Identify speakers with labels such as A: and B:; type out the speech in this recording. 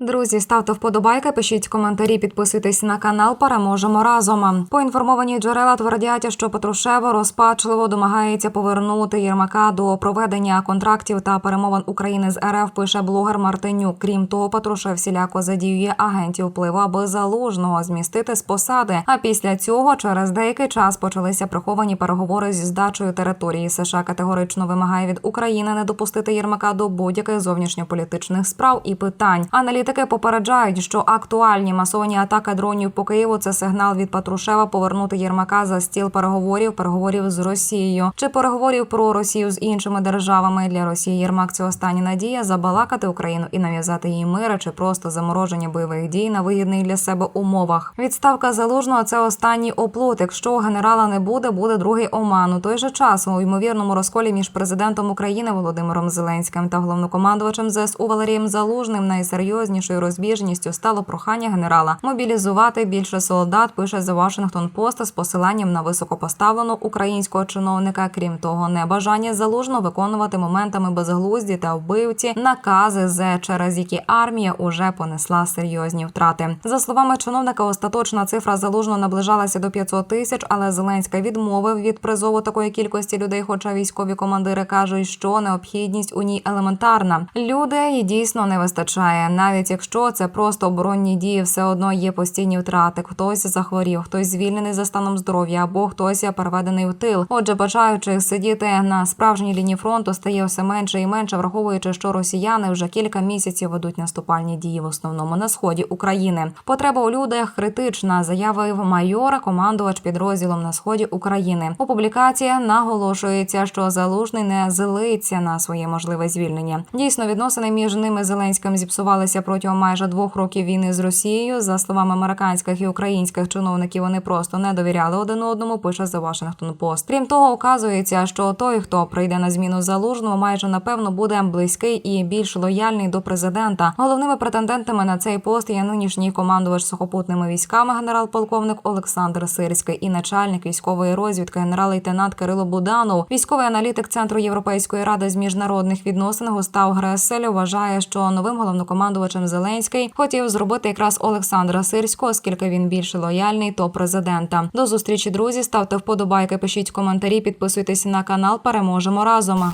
A: Друзі, ставте вподобайки, пишіть коментарі, підписуйтесь на канал. Переможемо разом. Поінформовані джерела твердять, що Петрушева розпачливо домагається повернути Єрмака до проведення контрактів та перемовин України з РФ. Пише блогер Мартинюк. Крім того, Петрушев всіляко задіює агентів впливу, аби залужного змістити з посади. А після цього через деякий час почалися приховані переговори зі здачею території. США категорично вимагає від України не допустити Єрмака до будь-яких зовнішньополітичних справ і питань. Аналітики попереджають, що актуальні масовані атаки дронів по Києву це сигнал від Патрушева повернути Єрмака за стіл переговорів, переговорів з Росією чи переговорів про Росію з іншими державами. Для Росії Єрмак це остання надія забалакати Україну і нав'язати їй мир, чи просто замороження бойових дій на вигідних для себе умовах. Відставка залужного це останній оплот. Якщо генерала не буде, буде другий оман. У той же час у ймовірному розколі між президентом України Володимиром Зеленським та головнокомандувачем ЗСУ Валерієм Залужним найсерйознішою розбіжністю стало прохання генерала мобілізувати більше солдат. Пише The Washington Post з посиланням на високопоставленого українського чиновника. Крім того, небажання залужно виконувати моментами безглузді та вбивці накази з через які армія уже понесла серйозні втрати. За словами чиновника, остаточна цифра залужно наближалася до 500 тисяч, але Зеленська відмовив від призову такої кількості людей. Хоча військові командири кажуть, що необхідність у ній елементарна. Людей дійсно не вистачає, навіть якщо це просто оборонні дії, все одно є постійні втрати. Хтось захворів, хтось звільнений за станом здоров'я або хтось переведений в тил. Отже, бажаючих сидіти на справжній лінії фронту стає все менше і менше, враховуючи, що росіяни вже кілька місяців ведуть наступальні дії в основному на сході України. Потреба у людях критична, заявив майор, командувач підрозділом на сході України. У публікації наголошується, що залужний не злиться на своє можливе звільнення. Дійсно, відносини між ними Зеленським зіпсувалися протягом майже двох років війни з Росією. За словами американських і українських чиновників, вони просто не довіряли один одному. Пише The Washington Post. Крім того, указується, що той, хто прийде на зміну залужного, майже напевно буде близький і більш лояльний до президента. Головними претендентами на цей пост є нинішній командувач сухопутними військами, генерал-полковник Олександр Сирський і начальник військової розвідки, генерал-лейтенант Кирило Буданов. Військовий аналітик Центру Європейської ради з міжнародних відносин Густав Гресель вважає, що новим головнокомандувачем Зеленський хотів зробити якраз Олександра Сирського, оскільки він більш лояльний до президента. До зустрічі, друзі. Ставте вподобайки, пишіть коментарі, підписуйтесь на канал. Переможемо разом.